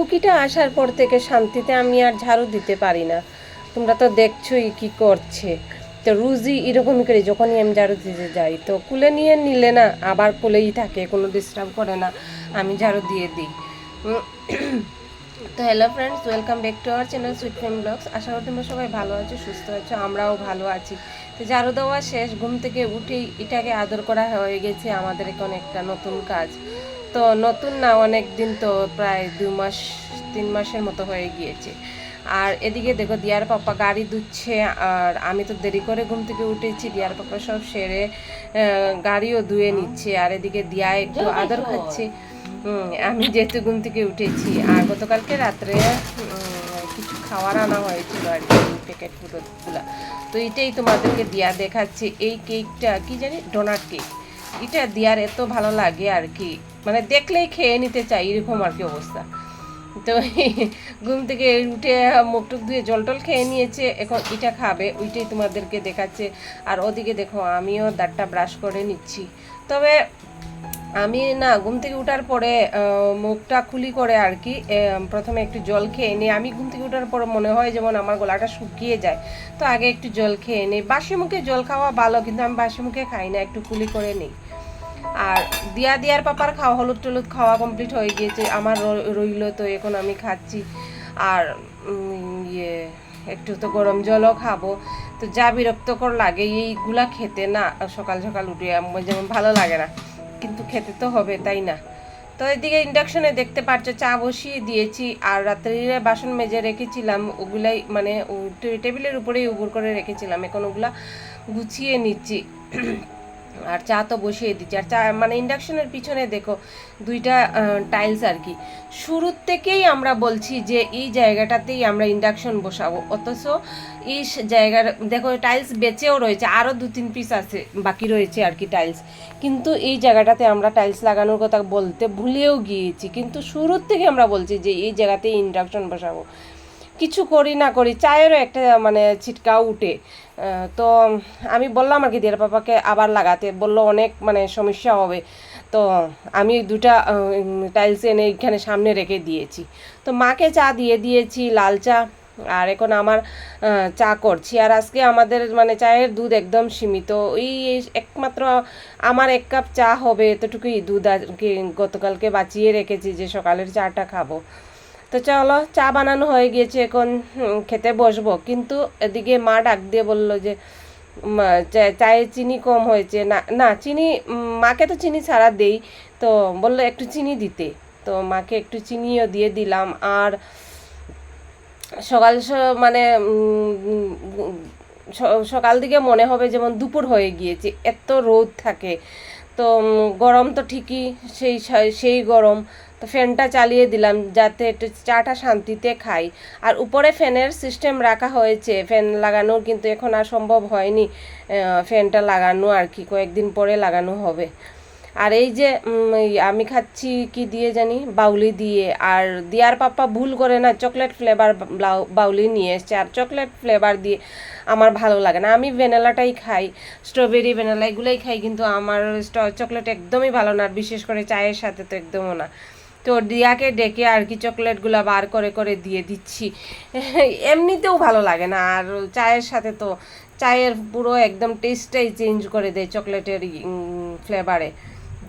কুকিটা আসার পর থেকে শান্তিতে আমি আর ঝাড়ু দিতে পারি না। তোমরা তো দেখছোই কি করছে। তো রুজি এরকমই করি যখনই আমি ঝাড়ু দিতে যাই, তো কুলে নিয়ে নিলে না আবার কুলেই থাকে, কোনো ডিস্টার্ব করে না। আমি ঝাড়ু দিয়ে দিই। তো hello friends welcome back to our channel Sweet Frame Blogs আশা করি তোমরা সবাই ভালো আছো, সুস্থ আছো, আমরাও ভালো আছি। তো ঝাড়ু দেওয়া শেষ, ঘুম থেকে উঠেই এটাকে আদর করা হয়ে গেছে আমাদের এখন একটা নতুন কাজ। তো নতুন না অনেক দিন তো প্রায় দু মাস তিন মাসের মতো হয়ে গিয়েছে। আর এদিকে দেখো দিয়ার পাপা গাড়ি ধুচ্ছে আর আমি তো দেরি করে ঘুম থেকে উঠেছি দিয়ার পাপা সব সেরে গাড়িও ধুয়ে নিচ্ছে। আর এদিকে দিয়া একটু আদর খাচ্ছে। আমি যেহেতু ঘুম থেকে উঠেছি আর গতকালকে রাত্রে কিছু খাওয়ার আনা হয়েছিল আর কি প্যাকেটগুলো তো এটাই তোমাদেরকে দিয়া দেখাচ্ছে। এই কেকটা কি জানি ডোনাট কেক এটা দিয়ার এত ভালো লাগে আর কি। মানে দেখলেই খেয়ে নিতে চাই, এরকম আর কি অবস্থা। তো ঘুম থেকে উঠে মুখ টুক ধুয়ে জল টল খেয়ে নিয়েছে, এখন এটা খাবে, ওইটাই তোমাদেরকে দেখাচ্ছে। আর ওদিকে দেখো, আমিও দাঁতটা ব্রাশ করে নিচ্ছি। তবে আমি না, ঘুম থেকে ওঠার পরে মুখটা খুলি করে আর কি প্রথমে একটু জল খেয়ে নিই। আমি ঘুম থেকে ওঠার পরে মনে হয় যেমন আমার গলাটা শুকিয়ে যায়, তো আগে একটু জল খেয়ে নিই। বাসি মুখে জল খাওয়া ভালো, কিন্তু আমি বাসি মুখে খাই না, একটু কুলি করে নিই। আর দিয়া দিয়ার পাপার খাওয়া, হলুদ টলুদ খাওয়া কমপ্লিট হয়ে গিয়েছে। আমার রইল তো এখন আমি খাচ্ছি। আর ইয়ে একটু তো গরম জলও খাব। তো যা বিরক্তকর লাগে, এইগুলা খেতে না, সকাল সকাল উঠে যেমন ভালো লাগে না, কিন্তু খেতে তো হবে, তাই না? তো এদিকে ইন্ডাকশনে দেখতে পাচ্ছ চা বসিয়ে দিয়েছি। আর রাত্রিরে বাসন মেজে রেখেছিলাম, ওগুলাই মানে টেবিলের উপরেই উপর করে রেখেছিলাম। এখন ওগুলা গুছিয়ে নিচ্ছি। আর চা তো বসিয়ে দিচ্ছি। আর চা মানে ইন্ডাকশনের পিছনে দেখো, দুইটা টাইলস আর কি। শুরুর থেকেই আমরা বলছি যে এই জায়গাটাতেই আমরা ইন্ডাকশন বসাবো। অথচ এই জায়গার, দেখো টাইলস বেঁচেও রয়েছে আরও দু তিন পিস আছে, বাকি রয়েছে আর কি টাইলস কিন্তু এই জায়গাটাতে আমরা টাইলস লাগানোর কথা বলতে ভুলেও গিয়েছি। কিন্তু শুরুর থেকে আমরা বলছি যে এই জায়গাতেই ইন্ডাকশন বসাবো। কিছু করি না করি, চায়েরও একটা মানে ছিটকাও উঠে। তো আমি বললাম আর কি, দিয়ার পাপাকে আবার লাগাতে। বলল, অনেক মানে সমস্যা হবে। তো আমি দুটা টাইলস এনে এখানে সামনে রেখে দিয়েছি। তো মাকে চা দিয়ে দিয়েছি, লাল চা। আর এখন আমার চা করছি। আর আজকে আমাদের মানে চায়ের দুধ একদম সীমিত। ওই একমাত্র আমার এক কাপ চা হবে, এতটুকুই দুধ আর কি গতকালকে বাঁচিয়ে রেখেছি যে সকালের চাটা খাব। তো চলো, চা বানানো হয়ে গিয়েছে, এখন খেতে বসবো। কিন্তু এদিকে মা ডাক দিয়ে বলল যে চায়ে চিনি কম হয়েছে। না না, চিনি মাকে তো চিনি ছাড়া দেই। তো বলল একটু চিনি দিতে। তো মাকে একটু চিনিও দিয়ে দিলাম। আর সকাল মানে সকাল দিকে মনে হবে যেমন দুপুর হয়ে গিয়েছে, এত রোদ থাকে। তো গরম তো ঠিকই, সেই সেই গরম। তো ফ্যানটা চালিয়ে দিলাম যাতে একটু চাটা শান্তিতে খাই। আর উপরে ফ্যানের সিস্টেম রাখা হয়েছে, ফ্যান লাগানোর কিন্তু এখন আর সম্ভব হয়নি ফ্যানটা লাগানো আর কি, কয়েকদিন পরে লাগানো হবে। আর এই যে আমি খাচ্ছি কি দিয়ে জানি, বাউলি দিয়ে। আর দিয়ার পাপা ভুল করে না চকলেট ফ্লেভার বাউলি নিয়ে এসছে। আর চকলেট ফ্লেভার দিয়ে আমার ভালো লাগে না। আমি ভ্যানিলাটাই খাই স্ট্রবেরি ভ্যানিলা, এগুলোই খাই কিন্তু আমার চকলেট একদমই ভালো না। বিশেষ করে চায়ের সাথে তো একদমও না। তো দিয়াকে ডেকে আর কি চকলেটগুলো বার করে করে দিয়ে দিচ্ছি। এমনিতেও ভালো লাগে না, আর চায়ের সাথে তো চায়ের পুরো একদম টেস্টটাই চেঞ্জ করে দেয় চকলেটের ফ্লেভারে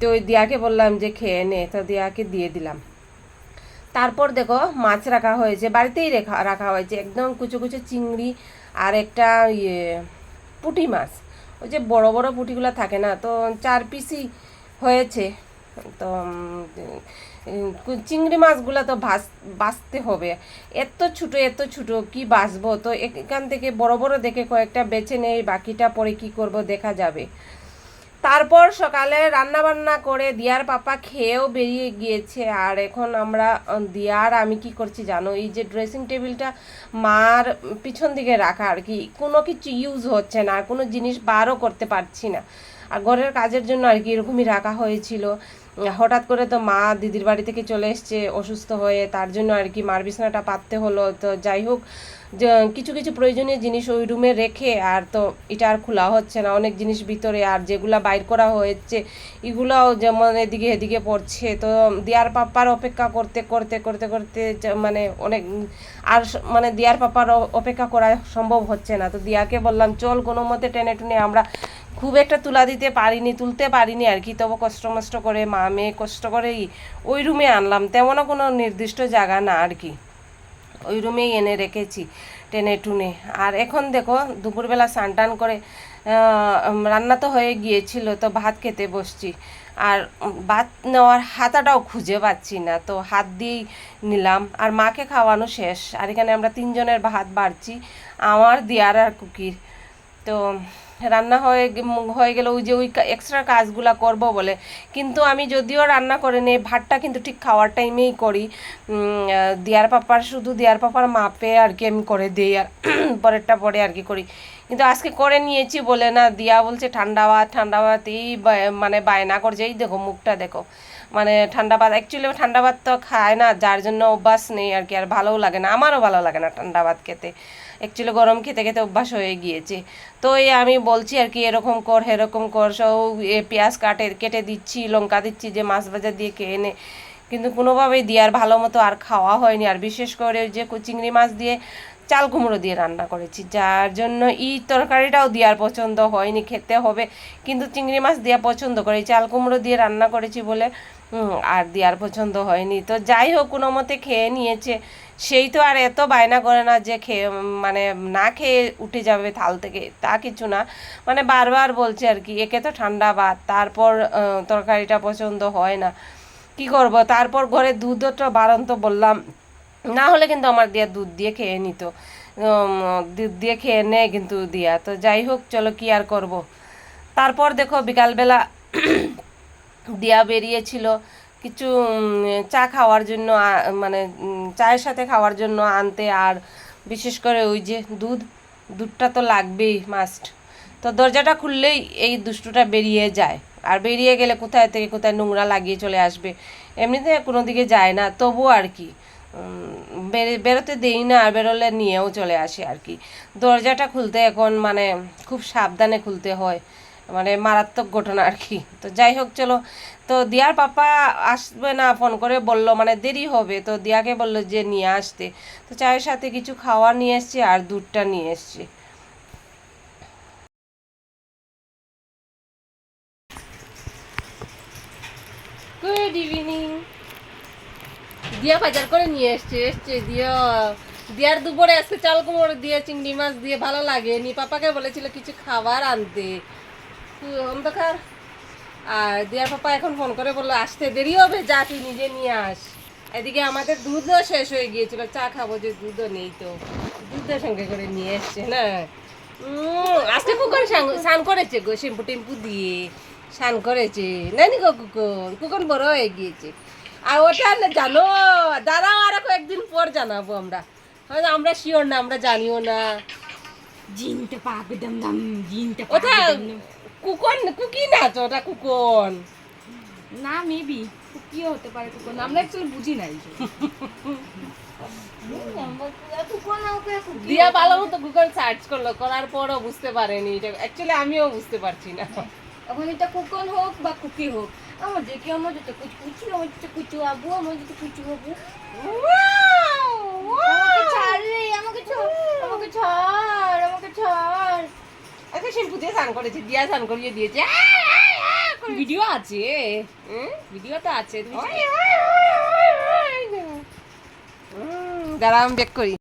তো ওই দিয়াকে বললাম যে খেয়ে নে, তো দিয়াকে দিয়ে দিলাম। তারপর দেখো মাছ রাখা হয়েছে, বাড়িতেই রেখা, রাখা হয়েছে, একদম কুচো কুচো চিংড়ি আর একটা ইয়ে পুঁটি মাছ। ওই যে বড় বড় পুঁটিগুলো থাকে না, তো চার পিসই হয়েছে। তো চিংড়ি মাছগুলো তো ভাস বাঁচতে হবে। এত ছোটো এত ছোটো, কি বাঁচবো তো এখান থেকে বড় বড় দেখে কয়েকটা বেছে নেই, বাকিটা পরে কি করব দেখা যাবে। তারপর সকালে রান্না বান্না করে দিয়ার পাপা খেয়েও বেরিয়ে গিয়েছে। আর এখন আমরা দিয়ার, আমি কি করছি জানো? এই যে ড্রেসিং টেবিলটা মার পিছন দিকে রাখা আর কি, কোনো কিছু ইউজ হচ্ছে না আর কোনো জিনিস বারও করতে পারছি না। আর ঘরের কাজের জন্য আর কি এরকমই রাখা হয়েছিল। হঠাৎ করে তো মা দিদির বাড়ি থেকে চলে এসছে, অসুস্থ হয়ে, তার জন্য আর কি মার বিছানাটা পাততে হলো। তো যাই হোক কিছু কিছু প্রয়োজনীয় জিনিস ওই রুমে রেখে আর তো এটা আর খোলা হচ্ছে না। অনেক জিনিস ভিতরে আর যেগুলা বাইর করা হয়েছে, এগুলাও যেমন এদিকে এদিকে পড়ছে। তো দিয়ার পাপ্পার অপেক্ষা করতে করতে করতে করতে মানে অনেক আর মানে দিয়ার পাপ্পার অপেক্ষা করা সম্ভব হচ্ছে না। তো দিয়াকে বললাম, চল কোনো মতে টেনে টুনে আমরা খুব একটা তুলা দিতে পারিনি, তুলতে পারিনি আর কি। তবু কষ্ট মষ্ট করে মা মেয়ে কষ্ট করেই ওই রুমে আনলাম। তেমনও কোনো নির্দিষ্ট জায়গা না আর কি। ওই রুমেই এনে রেখেছি টেনে টুনে। আর এখন দেখো, দুপুরবেলা স্নান টান করে রান্না তো হয়ে গিয়েছিল, তো ভাত খেতে বসছি। আর ভাত নেওয়ার হাতাটাও খুঁজে পাচ্ছি না, তো হাত দিয়েই নিলাম। আর মাকে খাওয়ানো শেষ। আর এখানে আমরা তিনজনের ভাত বাড়ছি, আমার দিয়ার আর কুকির। তো রান্না হয়ে হয়ে গেলে ওই যে ওই এক্সট্রা কাজগুলা করব বলে। কিন্তু আমি যদিও রান্না করে নিই, ভাতটা কিন্তু ঠিক খাওয়ার টাইমেই করি। দিয়ার পাপার শুধু দিয়ার পাপার মাপে আর কি আমি করে দিই আর পরেরটা পরে আর কি করি। কিন্তু আজকে করে নিয়েছি বলে না, দিয়া বলছে ঠান্ডা ভাত ঠান্ডা ভাত এই মানে বায়না করছে। এই দেখো মুখটা দেখো মানে ঠান্ডা ভাত অ্যাকচুয়ালি ঠান্ডা ভাত তো খায় না, যার জন্য অভ্যাস নেই আর কি, আর ভালোও লাগে না, আমারও ভালো লাগে না ঠান্ডা ভাত খেতে। অ্যাকচুয়ালি গরম খেতে খেতে অভ্যাস হয়ে গিয়েছে। তো এই আমি বলছি আর কি, এরকম কর এরকম কর, সব পেঁয়াজ কাটে, কেটে দিচ্ছি, লঙ্কা দিচ্ছি, যে মাছ ভাজা দিয়ে খেয়ে নে। কিন্তু কোনোভাবেই দিয়ার ভালো মতো আর খাওয়া হয়নি। আর বিশেষ করে যে চিংড়ি মাছ দিয়ে চাল কুমড়ো দিয়ে রান্না করেছি, যার জন্য এই তরকারিটাও দেওয়ার পছন্দ হয়নি, খেতে হবে। কিন্তু চিংড়ি মাছ দেওয়া পছন্দ করে, চাল কুমড়ো দিয়ে রান্না করেছি বলে আর দেওয়ার পছন্দ হয়নি। তো যাই হোক, কোনো মতে খেয়ে নিয়েছে। সেই তো আর এত বায়না করে না যে খেয়ে মানে না খেয়ে উঠে যাবে থাল থেকে, তা কিছু না। মানে বারবার বলছে আর কি, একে তো ঠান্ডা ভাত, তারপর তরকারিটা পছন্দ হয় না। কি করব? তারপর ঘরে দুধটা বাড়ন্ত বললাম, না হলে কিন্তু আমার দিয়া দুধ দিয়ে খেয়ে নিত। দুধ দিয়ে খেয়ে নেয় কিন্তু দিয়া। তো যাই হোক, চলো কি আর করব? তারপর দেখো বিকালবেলা দিয়া বেরিয়েছিল। কিছু চা খাওয়ার জন্য মানে চায়ের সাথে খাওয়ার জন্য আনতে আর বিশেষ করে ওই যে দুধ, দুধটা তো লাগবেই মাস্ট তো দরজাটা খুললেই এই দুষ্টুটা বেরিয়ে যায়। আর বেরিয়ে গেলে কোথায় থেকে কোথায় নোংরা লাগিয়ে চলে আসবে? এমনিতে কোনো দিকে যায় না, তবু আর কি বেরে- বেরোতে দেই না, আর বেরোলে নিয়েও চলে আসে আর কি। দরজাটা খুলতে এখন মানে খুব সাবধানে খুলতে হয়। মানে মারাত্মক ঘটনা আর কি। তো যাই হোক, চলো। তো দিয়ার পাপা আসবে না, ফোন করে বলল মানে দেরি হবে। তো দিয়াকে বলল যে নিয়ে আসতে। তো চায়ের সাথে কিছু খাওয়া নিয়ে এসছে আর দুধটা নিয়ে এসছে। গুড ইভিনিং দিয়া বাজার করে নিয়ে এসছে এসছে দিয়া। দিয়ার দুপুরে আজকে চাল কুমড়ো দিয়ে, চিংড়ি মাছ দিয়ে ভালো লাগে। নি পাপাকে বলেছিল কিছু খাবার আনতে। অন্ধকার। আর দিয়ার পাপা এখন ফোন করে বলল আসতে দেরি হবে যা তুই নিজে নিয়ে আস। এদিকে আমাদের দুধও শেষ হয়ে গিয়েছিল চা খাব যে দুধও নেই তো। দুধের সঙ্গে করে নিয়ে এসছে না? আজকে কুকন স্নান করেছে গো শ্যাম্পু টেম্পু দিয়ে স্নান করেছে। নানি গো কুকন কুকন বড় হয়ে গিয়েছে। আর ওটা জানো দাঁড়াও আর কয়েকদিন পর জানাব আমরা। হয়তো আমরা শিওর না আমরা জানিও না। জিনটা পাক দম দম জিনটা ওটা। কুকন কুকি না তো ওটা কুকন? না মেবি কিও হতে পারে কুকুর আমরা অ্যাকচুয়ালি বুঝি নাই দিয়া ভালো মতো গুগল সার্চ করল করার পরও বুঝতে পারেনি। এটা অ্যাকচুয়ালি আমিও বুঝতে পারছি না। এখন এটা কুকন হোক বা কুকি হোক আমার যে কি আমার যেটা কুচু কুচু আমার যেটা কুচু আবু আমার যেটা কুচু আবু আমাকে ছাড় রে আমাকে ছাড় আমাকে ছাড় আমাকে ছাড় আচ্ছা শ্যাম্পু দিয়ে স্নান করেছে দিয়া স্নান করিয়ে দিয়েছে। ভিডিও আছে? ভিডিও তো আছে দাঁড়া আমি বেক করি।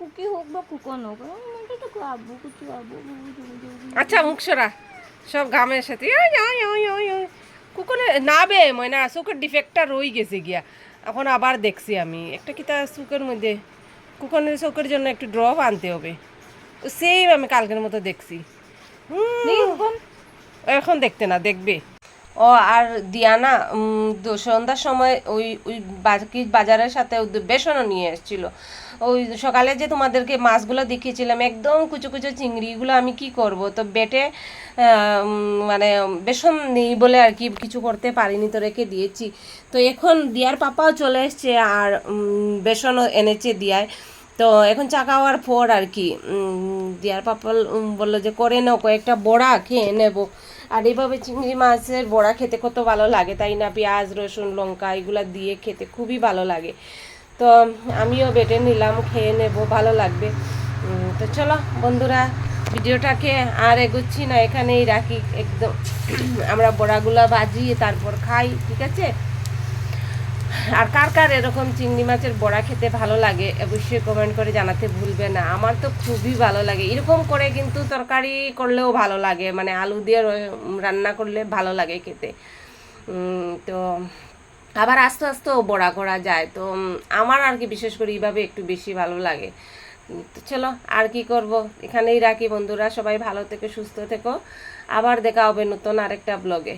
কুকি হোক বা কুকন হোক তো আচ্ছা মুখ সরা। সব ঘামের সাথে। কুকুরে না বে ময়না চোখের ডিফেক্টটা রয়ে গেছে গিয়া। এখন আবার দেখছি আমি। একটা কি তার চোখের মধ্যে? কুকুরের চোখের জন্য একটু ড্রপ আনতে হবে। সেম আমি কালকের মতো দেখছি। এখন দেখতে না দেখবে। ও আর দিয়ানা সন্ধ্যার সময় ওই ওই বাজ- কি বাজারের সাথে বেসনও নিয়ে এসেছিল। ওই সকালে যে তোমাদেরকে মাছগুলো দেখিয়েছিলাম একদম কুচো কুচো চিংড়িগুলো আমি কি করব? তো বেটে মানে বেসন নেই বলে আর কি কিছু করতে পারিনি তো রেখে দিয়েছি। তো এখন দিয়ার পাপাও চলে এসছে আর বেসনও এনেছে দিয়ায়। তো এখন চা খাওয়ার পর আর কি দিয়ার পাপা উম, বলল যে করে নাও কয়েকটা বড়া খেয়ে নেব। আর এইভাবে চিংড়ি মাছের বড়া খেতে কত ভালো লাগে তাই না? পেঁয়াজ রসুন লঙ্কা এগুলো দিয়ে খেতে খুবই ভালো লাগে। তো আমিও বেটে নিলাম খেয়ে নেব ভালো লাগবে। তো চলো বন্ধুরা ভিডিওটাকে আর এগোচ্ছি না এখানেই রাখি। একদম আমরা বড়াগুলা ভাজি তারপর খাই ঠিক আছে? আর কার কার এরকম চিংড়ি মাছের বড়া খেতে ভালো লাগে, অবশ্যই কমেন্ট করে জানাতে ভুলবে না। আমার তো খুবই ভালো লাগে। এরকম করে কিন্তু তরকারি করলেও ভালো লাগে। মানে আলু দিয়ে রান্না করলে ভালো লাগে খেতে। তো আবার আস্তে আস্তেও বড়া করা যায়। তো আমার আর কি বিশেষ করে এইভাবে একটু বেশি ভালো লাগে। তো চলো, আর কি করব? এখানেই রাখি বন্ধুরা। সবাই ভালো থেকো, সুস্থ থেকো। আবার দেখা হবে নতুন আরেকটা ব্লগে